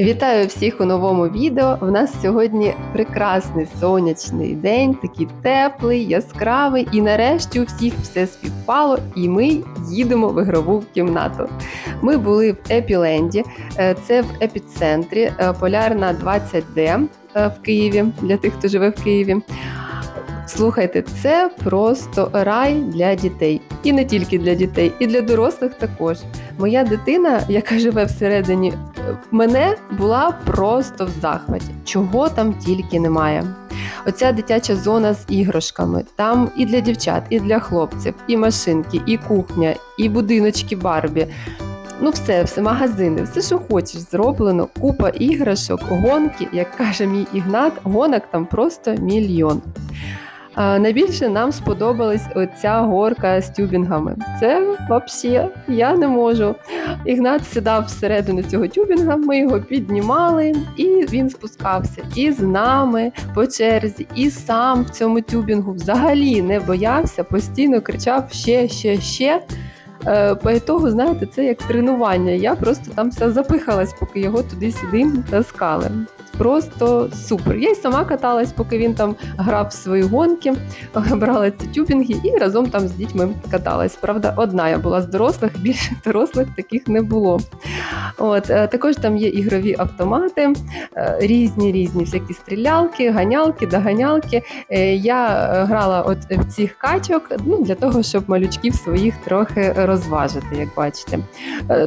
Вітаю всіх у новому відео. В нас сьогодні прекрасний сонячний день, такий теплий, яскравий, і нарешті у всіх все співпало, і ми їдемо в ігрову кімнату. Ми були в Епіленді, е, це в епіцентрі е, Полярна 20D е, в Києві для тих, хто живе в Києві. Слухайте, це просто рай для дітей, і не тільки для дітей, і для дорослих також. Моя дитина, яка живе всередині мене, була просто в захваті. Чого там тільки немає. Оця дитяча зона з іграшками. Там і для дівчат, і для хлопців, і машинки, і кухня, і будиночки Барбі. Ну, все, все, магазини, все, що хочеш, зроблено. Купа іграшок, гонки, як каже мій Ігнат, гонок там просто мільйон. Найбільше нам сподобалась оця горка з тюбінгами. Це взагалі я не можу. Ігнат сідав всередину цього тюбінга, ми його піднімали, і він спускався і з нами по черзі, і сам в цьому тюбінгу взагалі не боявся, постійно кричав ще, ще, ще. Е, По ітогу, знаєте, це як тренування. Я просто там вся запихалась, поки його туди-сюди таскали. Просто супер. Я й сама каталась, поки він там грав в свої гонки, брала ці тюбінги і разом там з дітьми каталась. Правда, одна я була з дорослих, більше дорослих таких не було. От е, також там є ігрові автомати, е, різні різні всякі стрілялки, ганялки, доганялки. Е, Я грала от в цих качок ну, для того, щоб малючків своїх трохи розважити, як бачите.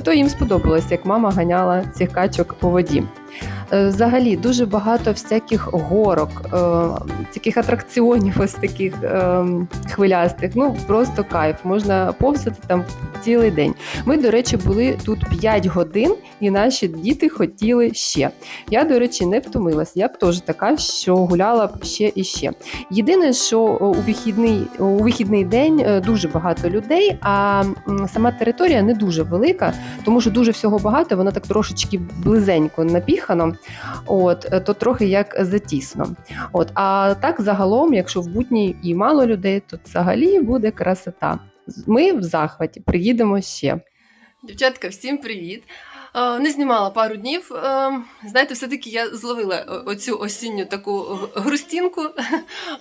То їм сподобалось, як мама ганяла цих качок по воді. Е, Взагалі дуже багато всяких горок, е, таких атракціонів, ось таких е, хвилястих. Ну просто кайф. Можна повзати там цілий день. Ми, до речі, були тут 5 годин, і наші діти хотіли ще. Я, до речі, не втомилась. Я б теж така, що гуляла б ще і ще. Єдине, що у вихідний, у вихідний день е, дуже багато людей, а сама територія не дуже велика, тому що дуже всього багато, воно так трошечки близенько напіхано. От е, то трохи як затісно. От, а так загалом, якщо в будні і мало людей, то взагалі буде красота. Ми в захваті, приїдемо ще. Дівчатка, всім привіт! Е, Не знімала пару днів. Е, Знаєте, все-таки я зловила оцю осінню таку грустінку,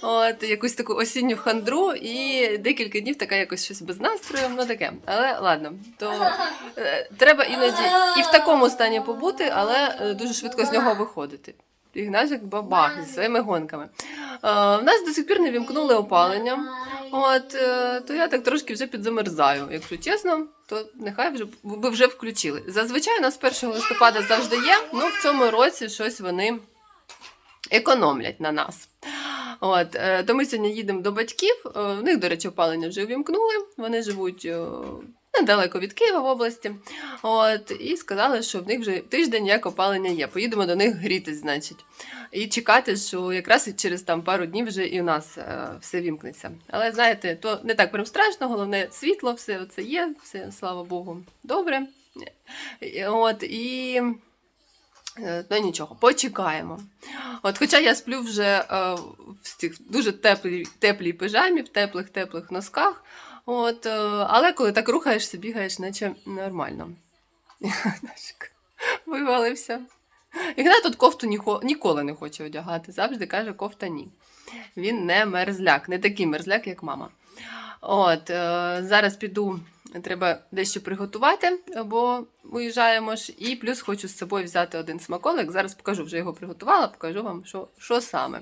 от, якусь таку осінню хандру, і декілька днів така якось щось без настрою, ну таке. Але ладно, то е, треба іноді і в такому стані побути, але е, дуже швидко з нього виходити. Ігнатик бабах зі своїми гонками. Е, В нас до сих пір не вімкнули опалення. От, е, то я так трошки вже підзамерзаю. Якщо чесно, то нехай вже ви вже включили. Зазвичай у нас 1 листопада завжди є, ну в цьому році щось вони економлять на нас. От, е, то ми сьогодні їдемо до батьків. Е, В них, до речі, опалення вже увімкнули. Вони живуть недалеко від Києва в області. От, і сказали, що в них вже тиждень як опалення є. Поїдемо до них грітись, значить. І чекати, що якраз через там пару днів вже і у нас е, все вімкнеться. Але знаєте, то не так прям страшно, головне світло, все це є, все, слава Богу, добре. От, і е, ну нічого, почекаємо. От, хоча я сплю вже е, в цих дуже теплій, теплій пижамі, в теплих-теплих носках. От, е, але коли так рухаєшся, бігаєш, наче нормально. Вивалився. Ігнат тут кофту ніколи не хоче одягати. Завжди каже, кофта ні. Він не мерзляк, не такий мерзляк, як мама. От, е, зараз піду, треба дещо приготувати, бо уїжджаємо ж. І плюс хочу з собою взяти один смаколик. Зараз покажу, вже його приготувала, покажу вам, що, що саме.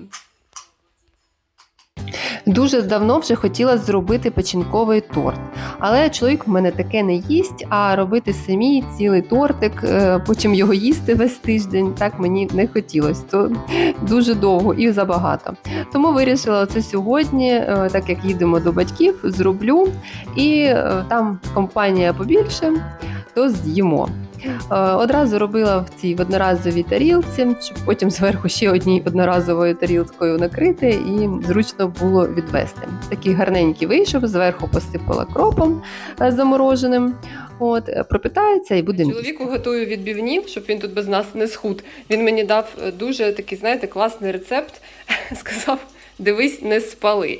Дуже давно вже хотіла зробити печінковий торт, але чоловік в мене таке не їсть, а робити самі цілий тортик, е, потім його їсти весь тиждень, так мені не хотілося. То дуже довго і забагато. Тому вирішила це сьогодні, е, так як їдемо до батьків, зроблю. І е, там компанія побільше, то з'їмо. Е, Одразу робила в цій одноразовій тарілці, щоб потім зверху ще однією одноразовою тарілкою накрити і зручно було відвести. Такий гарненький вийшов, зверху посипала кропом е, замороженим. От, е, пропитається і буде. Чоловіку готую відбівні, щоб він тут без нас не схуд. Він мені дав дуже такий, знаєте, класний рецепт. Сказав: дивись, не спали.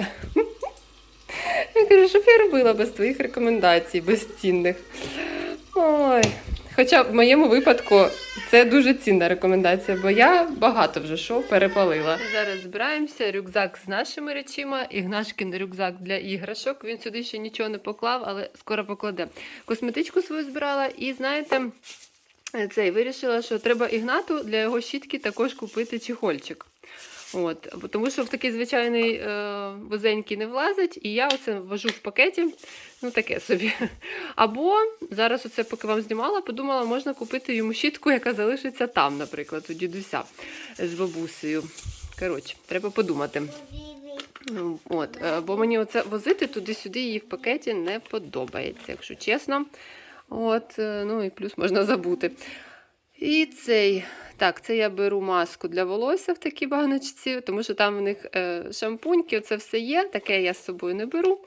Я кажу, щоб я робила без твоїх рекомендацій, безцінних. Ой, Хоча в моєму випадку це дуже цінна рекомендація, бо я багато вже що перепалила. Зараз збираємося. Рюкзак з нашими речима, Ігнашкин рюкзак для іграшок. Він сюди ще нічого не поклав, але скоро покладе. Косметичку свою збирала, і знаєте, цей вирішила, що треба Ігнату для його щітки також купити чехольчик. От, тому що в такий звичайний е, вузенький не влазить, і я оце вожу в пакеті, ну таке собі. Або зараз, оце, поки вам знімала, подумала, можна купити йому щітку, яка залишиться там, наприклад, у дідуся з бабусею. Коротше, треба подумати. От, е, бо мені оце возити туди-сюди її в пакеті не подобається, якщо чесно. От, е, ну і плюс можна забути. І цей, так, це я беру маску для волосся в такій баночці, тому що там в них е, шампуньки, це все є. Таке я з собою не беру.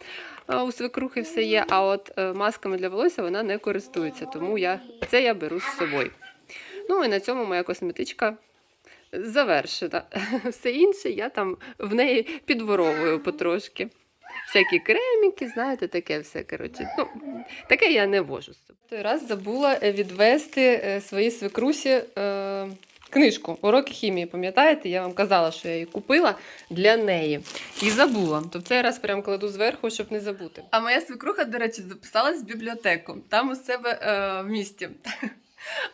У свекрухи все є, а от е, масками для волосся вона не користується, тому я, це я беру з собою. Ну і на цьому моя косметичка завершена. Все інше я там в неї підворовую потрошки. Всякі креміки, знаєте, таке все. коротше. Ну, таке я не вожу. Той раз забула е, відвести е, своїй свекрусі е, книжку Уроки хімії. Пам'ятаєте? Я вам казала, що я її купила для неї. І забула. То в цей раз прям кладу зверху, щоб не забути. А моя свекруха, до речі, записалась в бібліотеку, там у себе е, в місті.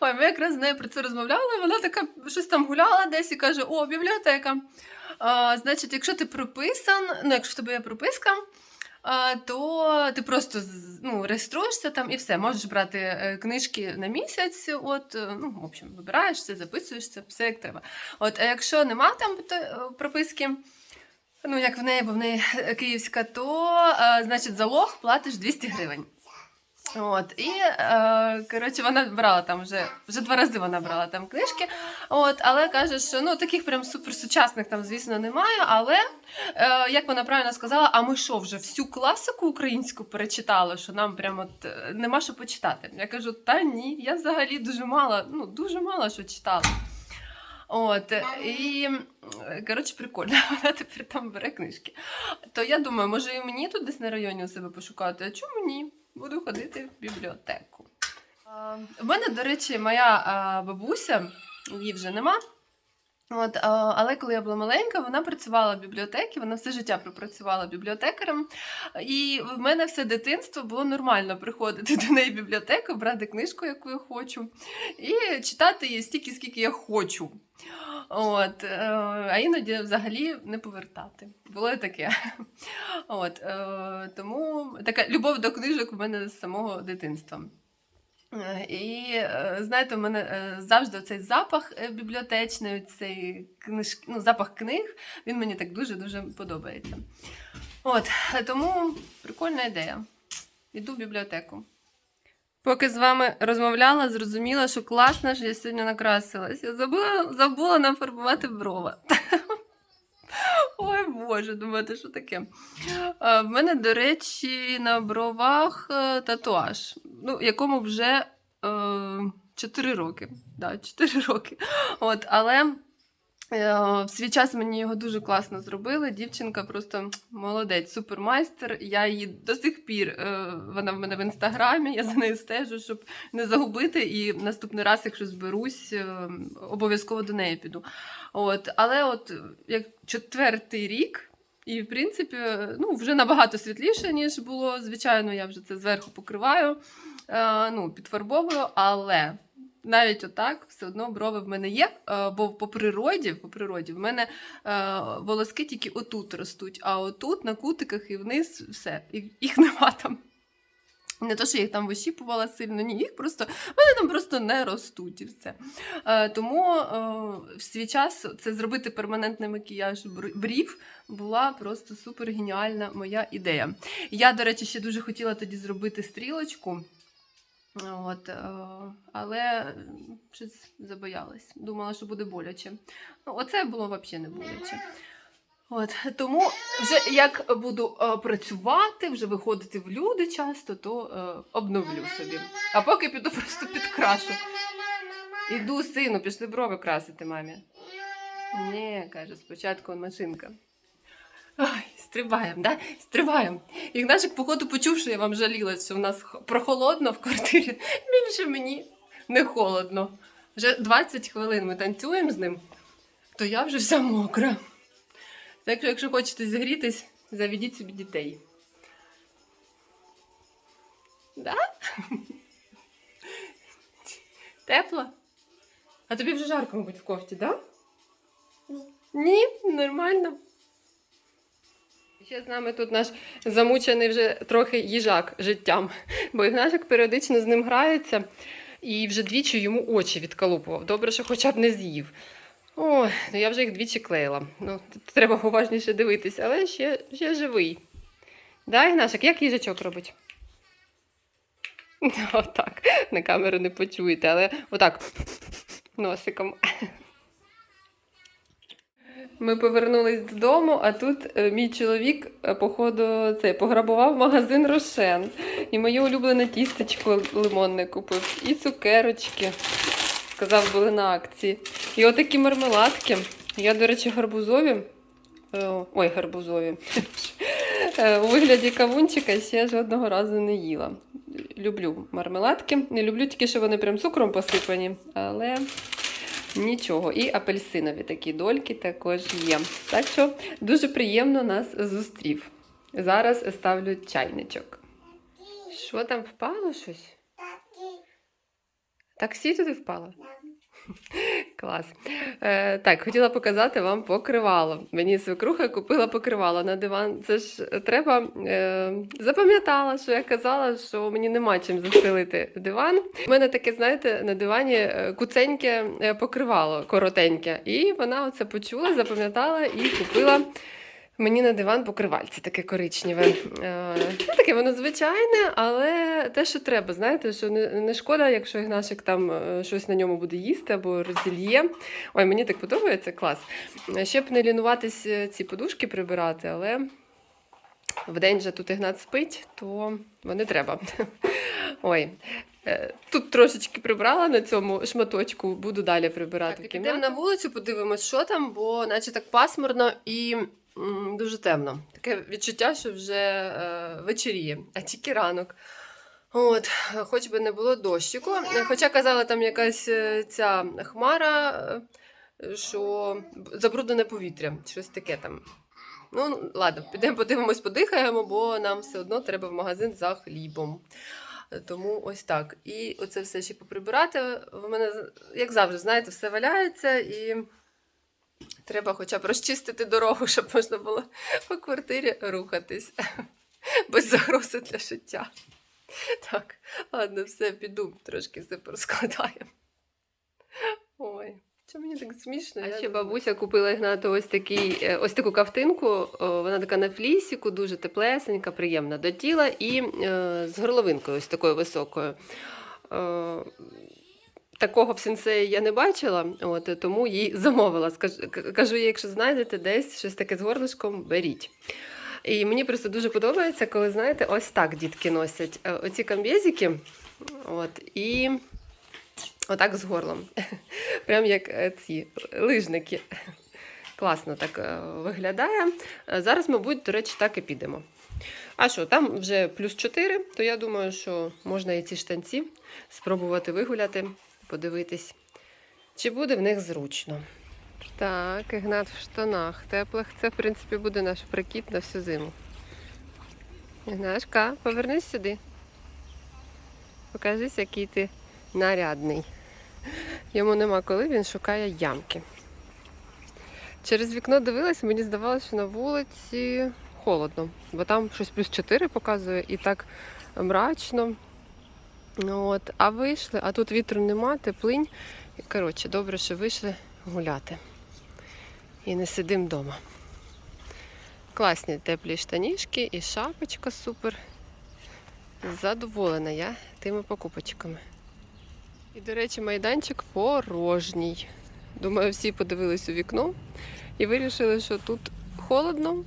Ой, ми якраз з нею про це розмовляли. Вона така щось там гуляла десь і каже: О, бібліотека. А, значить, якщо ти прописан, ну якщо в тебе є прописка, а, то ти просто ну, реєструєшся там і все. Можеш брати е, книжки на місяць. От, е, ну, в общем, вибираєшся, записуєшся, все як треба. От, а якщо нема там е, прописки, ну як в неї, бо в неї київська, то е, значить залог платиш 200 гривень. От, і е, коротше, вона брала там вже, вже два рази вона брала там книжки. От, але каже, що ну таких прям суперсучасних там, звісно, немає. Але е, як вона правильно сказала, а ми що, вже всю класику українську перечитали, що нам прям от е, нема що почитати. Я кажу, та ні, я взагалі дуже мало, ну дуже мало що читала. От, і коротше, прикольно, вона тепер там бере книжки. То я думаю, може і мені тут десь на районі у себе пошукати, а чому ні? Буду ходити в бібліотеку. У мене, до речі, моя бабуся, її вже нема. От, але коли я була маленька, вона працювала в бібліотеці, вона все життя пропрацювала бібліотекарем. І в мене все дитинство було нормально приходити до неї в бібліотеку, брати книжку, яку я хочу, і читати її стільки, скільки я хочу. От, е, а іноді взагалі не повертати. Було таке. От, е, тому така любов до книжок в мене з самого дитинства. Е, І е, знаєте, у мене е, завжди цей запах бібліотечний, цей книж... ну, запах книг, він мені так дуже-дуже подобається. От, тому прикольна ідея. Іду в бібліотеку. Поки з вами розмовляла, зрозуміла, що класно, що я сьогодні накрасилась. Я забула, забула нафарбувати брови. Ой Боже, думати, що таке? А, в мене, до речі, на бровах е, татуаж, ну, якому вже е, 4 роки. Да, 4 роки. От, але е, в свій час мені його дуже класно зробили. Дівчинка просто молодець, супермайстер. Я її до сих пір, е, вона в мене в інстаграмі, я за нею стежу, щоб не загубити. І наступний раз, якщо зберусь, е, обов'язково до неї піду. От, але от як четвертий рік, і в принципі, ну, вже набагато світліше, ніж було. Звичайно, я вже це зверху покриваю, е, ну, підфарбовую, але. Навіть отак все одно брови в мене є, е, бо по природі, по природі в мене е, волоски тільки отут ростуть, а отут на кутиках і вниз все. Їх нема там. Не то, що я їх там вищіпувала сильно, ні, їх просто вони там просто не ростуть і все. Е, тому е, в свій час це зробити перманентний макіяж брів була просто супер геніальна моя ідея. Я, до речі, ще дуже хотіла тоді зробити стрілочку. От, е, але щось забоялась. Думала, що буде боляче. Ну, оце було взагалі не боляче. От, тому вже як буду е, працювати, вже виходити в люди часто, то е, обновлю собі. А поки піду просто підкрашу. Іду, сину, пішли брови красити мамі. Ні, каже, спочатку машинка. Ой, стрибаємо, да? Стрибаємо. Ігнашик, походу, почув, що я вам жалілась, що в нас прохолодно в квартирі. Більше мені не холодно. Вже 20 хвилин ми танцюємо з ним, то я вже вся мокра. Так що, якщо хочете зігрітись, заведіть собі дітей. Да? Тепло? А тобі вже жарко, мабуть, в кофті, так? Да? Ні, нормально. Ще з нами тут наш замучений вже трохи їжак життям, бо Ігнашик періодично з ним грається і вже двічі йому очі відколупував. Добре, що хоча б не з'їв. Ой, ну я вже їх двічі клеїла. Ну, треба уважніше дивитись, але ще, ще живий. Да, Ігнашик, як їжачок робить? Отак. На камеру не почуєте, але отак носиком. Ми повернулись додому, а тут е, мій чоловік, е, походу, це пограбував магазин Рошен. І моє улюблене тістечко лимонне купив, і цукерочки. Сказав, були на акції. І отакі мармеладки. Я, до речі, гарбузові. е, Ой, гарбузові. У вигляді кавунчика ще жодного разу не їла. Люблю мармеладки. Не люблю тільки, що вони прям цукром посипані, але нічого. І апельсинові такі дольки також є. Так що дуже приємно нас зустрів. Зараз ставлю чайничок. Що там впало щось? Таксі туди впало? Клас. Е, так, хотіла показати вам покривало. Мені свекруха купила покривало на диван. Це ж треба. Е, запам'ятала, що я казала, що мені нема чим застелити диван. У мене таке, знаєте, на дивані е, куценьке е, покривало, коротеньке. І вона оце почула, запам'ятала і купила. Мені на диван покривальце таке коричневе. Е, ну, таке воно звичайне, але те, що треба, знаєте, що не, не шкода, якщо Ігнашик там е, щось на ньому буде їсти або розільє. Ой, мені так подобається, клас. Е, Ще б не лінуватись е, ці подушки прибирати, але вдень же тут Ігнат спить, то вони треба. Ой. Тут трошечки прибрала на цьому шматочку, буду далі прибирати. Так, підемо на вулицю, подивимось, що там, бо наче так пасмурно і дуже темно. Таке відчуття, що вже е, вечеріє, а тільки ранок. От, хоч би не було дощику. Е, Хоча казала там якась е, ця хмара, що забруднене повітря, щось таке там. Ну, ладно, підемо подивимось, подихаємо, бо нам все одно треба в магазин за хлібом. Тому ось так. І оце все ще поприбирати. В мене, як завжди, знаєте, все валяється і треба хоча б розчистити дорогу, щоб можна було по квартирі рухатись без загрози для життя. Так, ладно, все, піду, трошки все порозкладаємо. Ой. Що мені так смішно? А ще бабуся купила Ігнату ось такий, е, ось таку кафтинку. о, Вона така на флісіку, дуже теплесенька, приємна до тіла і е, з горловинкою ось такою високою. Такого в сенсеї я не бачила, от, тому їй замовила. Кажу їй, якщо знайдете десь щось таке з горлишком, беріть. І мені просто дуже подобається, коли, знаєте, ось так дітки носять е, оці камбєзики, от, і отак з горлом. Прям як е, ці лижники. Класно так е, виглядає. Зараз, мабуть, до речі, так і підемо. А що, там вже плюс 4, то я думаю, що можна і ці штанці спробувати вигуляти, подивитись, чи буде в них зручно. Так, Ігнат в штанах теплих. Це, в принципі, буде наш прикид на всю зиму. Ігнашка, повернись сюди. Покажись, який ти нарядний. Йому нема коли, він шукає ямки. Через вікно дивилась, мені здавалося, що на вулиці холодно, бо там щось плюс 4 показує і так мрачно. Ну, От, а вийшли, а тут вітру нема, теплинь. Коротше, добре, що вийшли гуляти. І не сидимо вдома. Класні теплі штанішки і шапочка супер. Задоволена я тими покупочками. І, до речі, майданчик порожній. Думаю, всі подивились у вікно і вирішили, що тут холодно,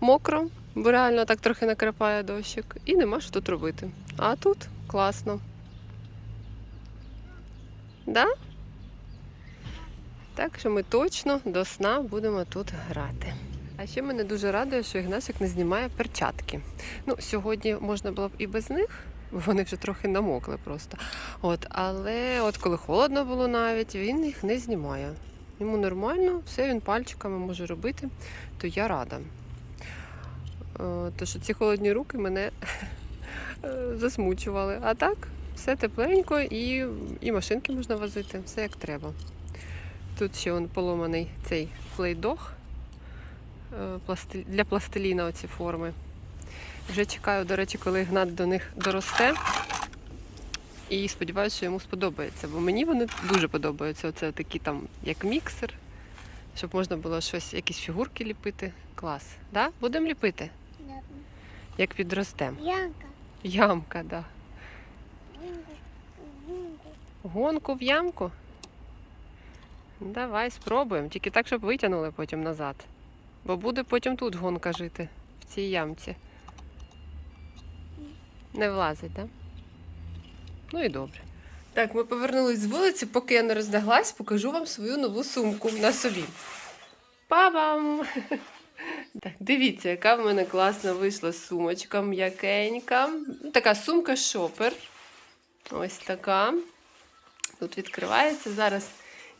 мокро, бо реально так трохи накрапає дощик, і нема що тут робити. А тут класно. Да? Так що ми точно до сна будемо тут грати. А ще мене дуже радує, що Ігнасик не знімає перчатки. Ну, сьогодні можна було б і без них, Вони вже трохи намокли просто. От, але от коли холодно було навіть, він їх не знімає. Йому нормально, все він пальчиками може робити, то я рада. Е, То що ці холодні руки мене засмучували. А так, все тепленько і, і машинки можна возити, все як треба. Тут ще он поломаний цей плейдог е, для пластиліна оці форми. Вже чекаю, до речі, коли Гнат до них доросте. І сподіваюся, що йому сподобається, бо мені вони дуже подобаються. Оце такі там, як міксер, щоб можна було щось, якісь фігурки ліпити. Клас. Да? Будемо ліпити, як підросте. Янка. Ямка, да. Янка. Янка. Гонку в ямку. Давай спробуємо. Тільки так, щоб витягнули потім назад. Бо буде потім тут гонка жити, в цій ямці. Не влазить, так? Да? Ну і добре. Так, ми повернулись з вулиці, поки я не роздяглась, покажу вам свою нову сумку на собі. Па-бам! Так, дивіться, яка в мене класна вийшла сумочка м'якенька. Така сумка шопер. Ось така. Тут відкривається. Зараз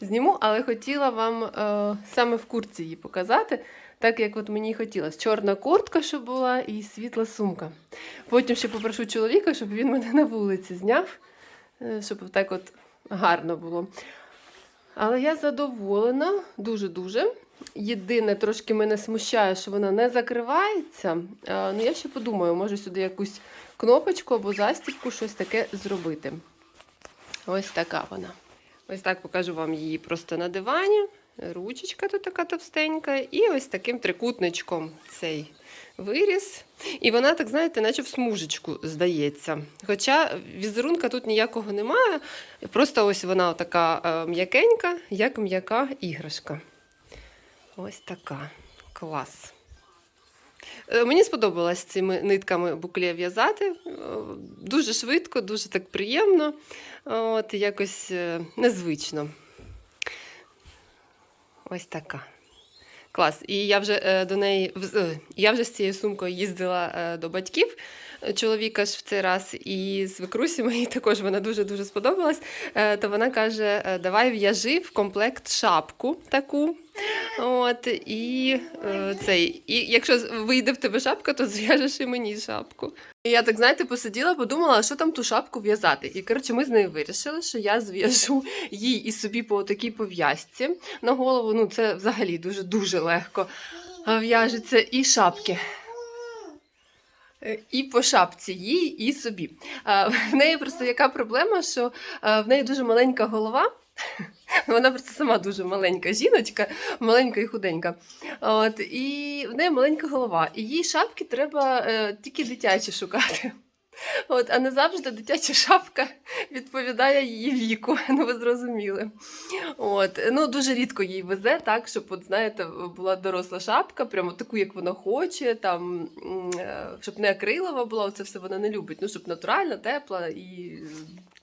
зніму, але хотіла вам е, саме в куртці її показати, так як от мені хотілося. Чорна куртка, щоб була, і світла сумка. Потім ще попрошу чоловіка, щоб він мене на вулиці зняв, е, щоб так от гарно було. Але я задоволена, дуже-дуже. Єдине, трошки мене смущає, що вона не закривається. Е, Ну, я ще подумаю, може сюди якусь кнопочку або застібку, щось таке зробити. Ось така вона. Ось так покажу вам її просто на дивані. Ручечка тут така товстенька, і ось таким трикутничком цей виріс. І вона, так знаєте, наче в смужечку здається. Хоча візерунка тут ніякого немає. Просто ось вона така е, м'якенька, як м'яка іграшка. Ось така. Клас. Е, Мені сподобалось цими нитками букле в'язати. Е, Дуже швидко, дуже так приємно. От, якось е, незвично. Ось така. Клас. І я вже до неї я вже з цією сумкою їздила до батьків чоловіка ж в цей раз, і свекрусі моїй також вона дуже-дуже сподобалась. Е, То вона каже: е, давай в'яжи в комплект шапку таку. От, і, е, цей, і якщо з- вийде в тебе шапка, то зв'яжеш і мені шапку. І я так, знаєте, посиділа, подумала, що там ту шапку в'язати. І коротше, ми з нею вирішили, що я зв'яжу їй і собі по такій пов'язці на голову. Ну, це взагалі дуже-дуже легко в'яжеться. І шапки. Е, І по шапці їй, і собі. В неї просто яка проблема, що в неї дуже маленька голова. Вона просто сама дуже маленька жіночка, маленька і худенька. От, і в неї маленька голова. І їй шапки треба е, тільки дитячі шукати. От, а не завжди дитяча шапка відповідає її віку. Ну, ви зрозуміли. От, ну, дуже рідко їй везе, так, щоб, от, знаєте, була доросла шапка, прямо таку, як вона хоче, там, е, щоб не акрилова була, це все вона не любить. Ну, щоб натуральна, тепла і.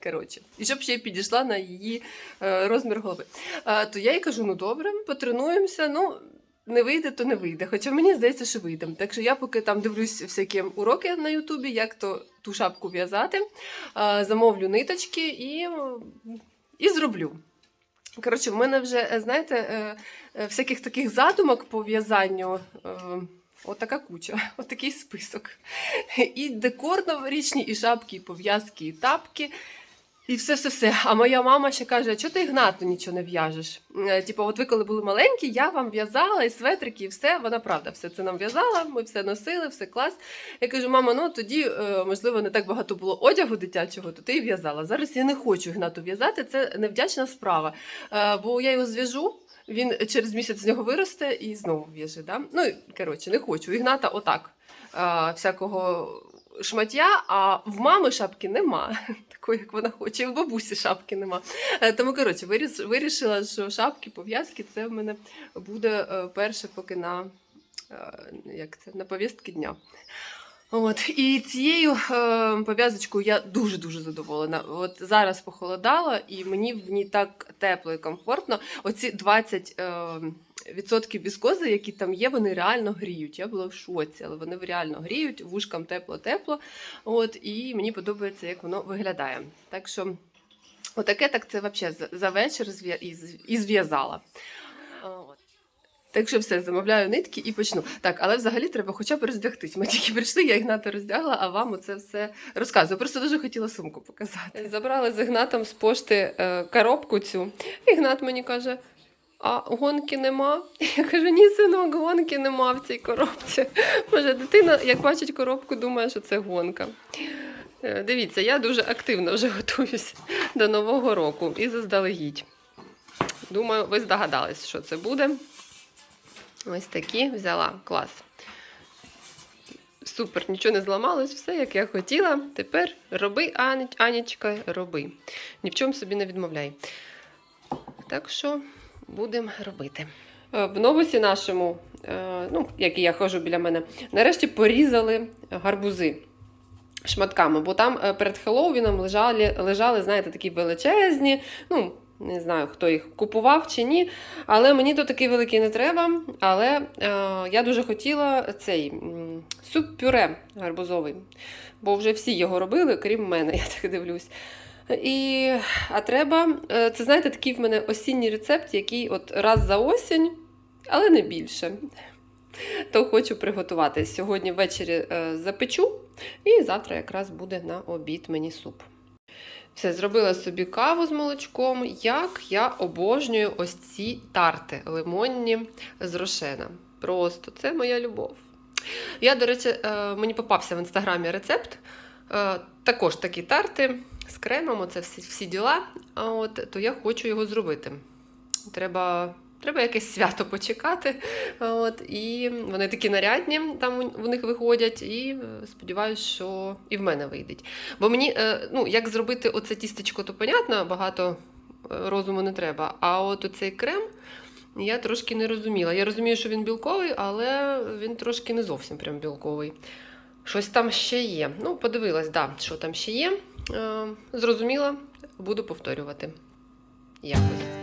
Коротше, і щоб ще підійшла на її е, розмір голови. Е, то я їй кажу: ну добре, потренуємося. Ну, не вийде, то не вийде. Хоча мені здається, що вийде. Так що я поки там дивлюсь всякі уроки на Ютубі, як то ту шапку в'язати, замовлю ниточки і, і зроблю. Коротше, в мене вже, е, знаєте, е, е, всяких таких задумок по в'язанню. Отака куча, отакий список. І декор новорічний, і шапки, і пов'язки, і тапки. І все, все, все. А моя мама ще каже: чого ти Ігнату нічого не в'яжеш? Е, Типу, от ви коли були маленькі, я вам в'язала і светрики, і все. Вона правда, все це нам в'язала, ми все носили, все клас. Я кажу, мама, ну тоді, е, можливо, не так багато було одягу дитячого, то ти і в'язала. Зараз я не хочу Ігнату в'язати, це невдячна справа. Е, Бо я його зв'яжу. Він через місяць з нього виросте і знову в'яже. Да? Ну, коротше, не хочу. Ігната отак. Всякого шмаття, а в мами шапки нема, такої, як вона хоче, і в бабусі шапки нема. Е, Тому, коротше, вирішила, що шапки, пов'язки це в мене буде е, перше поки на, е, як це, на повістки дня. От і цією е, пов'язочкою я дуже дуже задоволена. От зараз похолодало, і мені в ній так тепло і комфортно. Оці 20 е, відсотків віскози, які там є, вони реально гріють. Я була в шоці, але вони реально гріють, вушкам тепло-тепло. От і мені подобається, як воно виглядає. Так що, отаке так це взагалі за, вечір і зв'язала. Так що все, замовляю нитки і почну. Так, але взагалі треба хоча б роздягтись. Ми тільки прийшли, я Ігната роздягла, а вам оце все розказую. Просто дуже хотіла сумку показати. Забрали з Ігнатом з пошти е, коробку цю. Ігнат мені каже: а гонки нема? Я кажу, ні, синок, гонки нема в цій коробці. Може, дитина, як бачить коробку, думає, що це гонка. Е, Дивіться, я дуже активно вже готуюсь до Нового року і заздалегідь. Думаю, ви здогадались, що це буде. Ось такі взяла клас. Супер, нічого не зламалось, все як я хотіла. Тепер роби, Анічка, роби. Ні в чому собі не відмовляй. Так що будемо робити. Е, В новусі нашому, е, ну, як і я хожу біля мене, нарешті порізали гарбузи шматками, бо там е, перед Хеллоуіном лежали, лежали, знаєте, такі величезні. Ну, не знаю, хто їх купував чи ні. Але мені то такий великий не треба. Але е, я дуже хотіла цей суп-пюре гарбузовий, бо вже всі його робили, крім мене, я так дивлюсь. І, а треба, е, це знаєте, такий в мене осінній рецепт, який от раз за осінь, але не більше. То хочу приготувати. Сьогодні ввечері е, запечу, і завтра якраз буде на обід мені суп. Все, зробила собі каву з молочком. Як я обожнюю ось ці тарти лимонні з рошена. Просто це моя любов. Я, до речі, е, мені попався в інстаграмі рецепт. Також такі тарти з кремом, оце всі, всі діла. От, то я хочу його зробити. Треба, треба якесь свято почекати. От, і вони такі нарядні, там у- них виходять, і е, сподіваюся, що і в мене вийде. Бо мені, е, ну, як зробити оце тістечко, то понятно, багато е, розуму не треба. А от оцей крем я трошки не розуміла. Я розумію, що він білковий, але він трошки не зовсім прям білковий. Щось там ще є. Ну, подивилась, да, що там ще є. Е, зрозуміла, буду повторювати. Якось.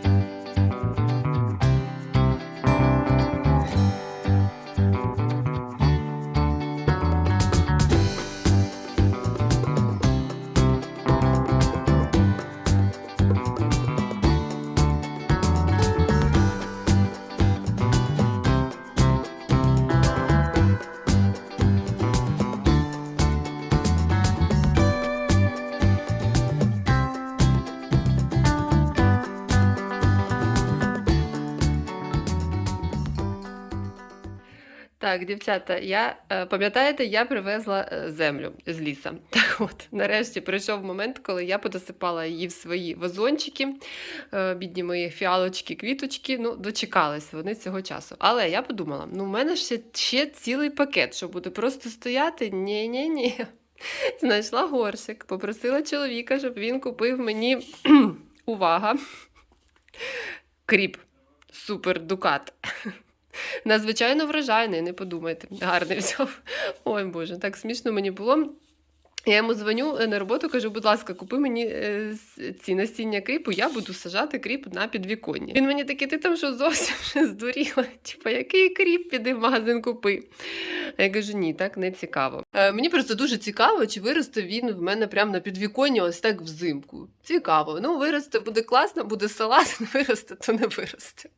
Так, дівчата, я е, пам'ятаєте, я привезла е, землю з ліса. Так от, нарешті прийшов момент, коли я подосипала її в свої вазончики, е, бідні мої фіалочки, квіточки. Ну, дочекались вони цього часу. Але я подумала: ну, в мене ще, ще цілий пакет, що буде просто стояти. Ні-ні-ні. Знайшла горщик, попросила чоловіка, щоб він купив мені увага. Кріп. Супер дукат. Надзвичайно врожайний, не подумайте. Гарний взяв. Ой Боже, так смішно мені було. Я йому дзвоню е, на роботу, кажу, будь ласка, купи мені е, ці насіння кріпу, я буду сажати кріп на підвіконні. Він мені такий, ти там що зовсім вже здуріла? Типа, який кріп, піди в магазин купи. Я кажу, ні, так не цікаво. Е, мені просто дуже цікаво, чи виросте він в мене прямо на підвіконні, ось так взимку. Цікаво. Ну, виросте, буде класно, буде салат, не виросте, то не виросте.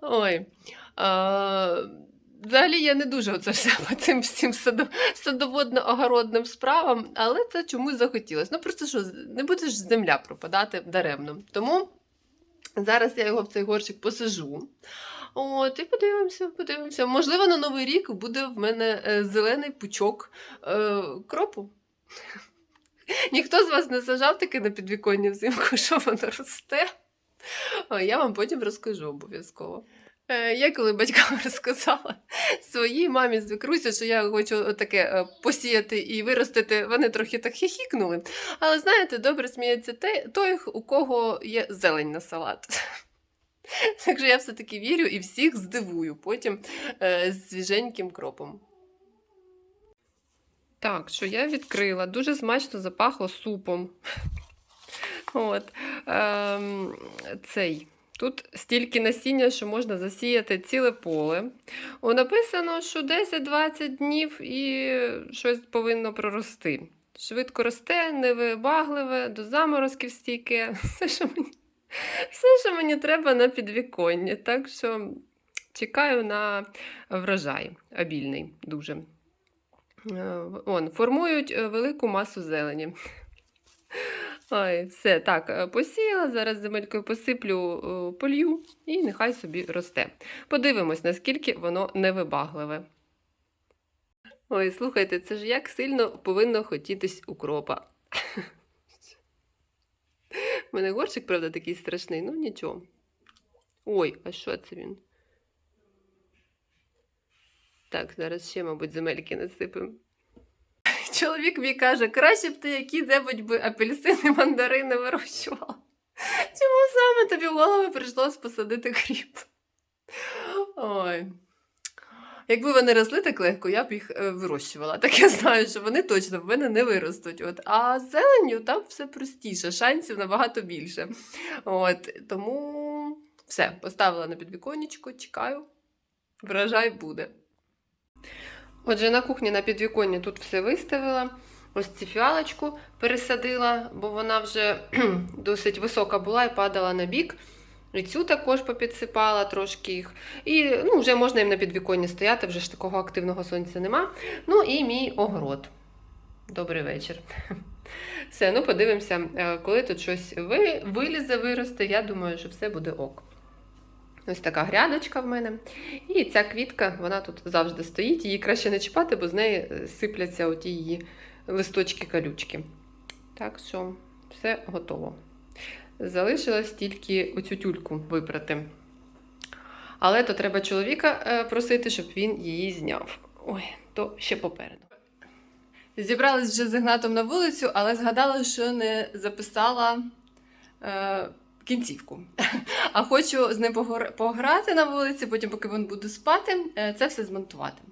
Ой. А, взагалі я не дуже оце все по цим всім садоводно-огородним справам, але це чомусь захотілося. Ну просто що, не буде ж земля пропадати даремно. Тому зараз я його в цей горщик посажу. От, і подивимося, подивимося. Можливо, на Новий рік буде в мене е, зелений пучок е, кропу. Ніхто з вас не сажав таке на підвіконні взимку, що воно росте. Я вам потім розкажу обов'язково. Е, Я коли батькам розказала своїй мамі з Вікрусі, що я хочу таке е, посіяти і виростити, вони трохи так хіхікнули. Але знаєте, добре сміється той, у кого є зелень на салат. Так що я все-таки вірю і всіх здивую потім е, з свіженьким кропом. Так, що я відкрила, дуже смачно запахло супом. От. Ем, цей. Тут стільки насіння, що можна засіяти ціле поле. О, написано, що 10-20 днів і щось повинно прорости. Швидко росте, невибагливе, до заморозків стійке. Все, що мені, все, що мені треба на підвіконні. Так що чекаю на врожай обільний дуже. Е, Он, формують е, велику масу зелені. Ой, все, так, е, посіяла, зараз земелькою посиплю, е, полью і нехай собі росте. Подивимось, наскільки воно невибагливе. Ой, слухайте, це ж як сильно повинно хотітись укропа. У мене горщик, правда, такий страшний, ну нічого. Ой, а що це він? Так, зараз ще, мабуть, земельки насипемо. Чоловік мій каже, краще б ти які-небудь би апельсини, мандарини вирощувала. Чому саме тобі в голову прийшлось посадити кріп? Ой. Якби вони росли так легко, я б їх е, вирощувала. Так я знаю, що вони точно в мене не виростуть. От. А з зеленню там все простіше, шансів набагато більше. От. Тому все, поставила на підвіконечко, чекаю. Врожай буде. Отже, на кухні на підвіконні тут все виставила. Ось цю фіалочку пересадила, бо вона вже досить висока була і падала на бік. І цю також попідсипала трошки їх. І ну, вже можна їм на підвіконні стояти, вже ж такого активного сонця нема. Ну і мій огород. Добрий вечір. Все, ну подивимося, е, коли тут щось вилізе, виросте, я думаю, що все буде ок. Ось така грядочка в мене. І ця квітка, вона тут завжди стоїть. Її краще не чіпати, бо з неї е, сипляться оті її листочки-калючки. Так що все готово. Залишилось тільки оцю тюльку випрати. Але то треба чоловіка е, просити, щоб він її зняв. Ой, то ще попереду. Зібрались вже з Ігнатом на вулицю, але згадала, що не записала е, кінцівку. А хочу з ним пограти на вулиці, потім, поки він буде спати, е, це все змонтувати.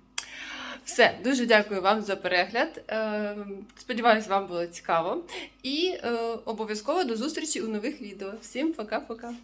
Все, дуже дякую вам за перегляд. Е, Сподіваюсь, вам було цікаво. І е, обов'язково до зустрічі у нових відео. Всім пока-пока!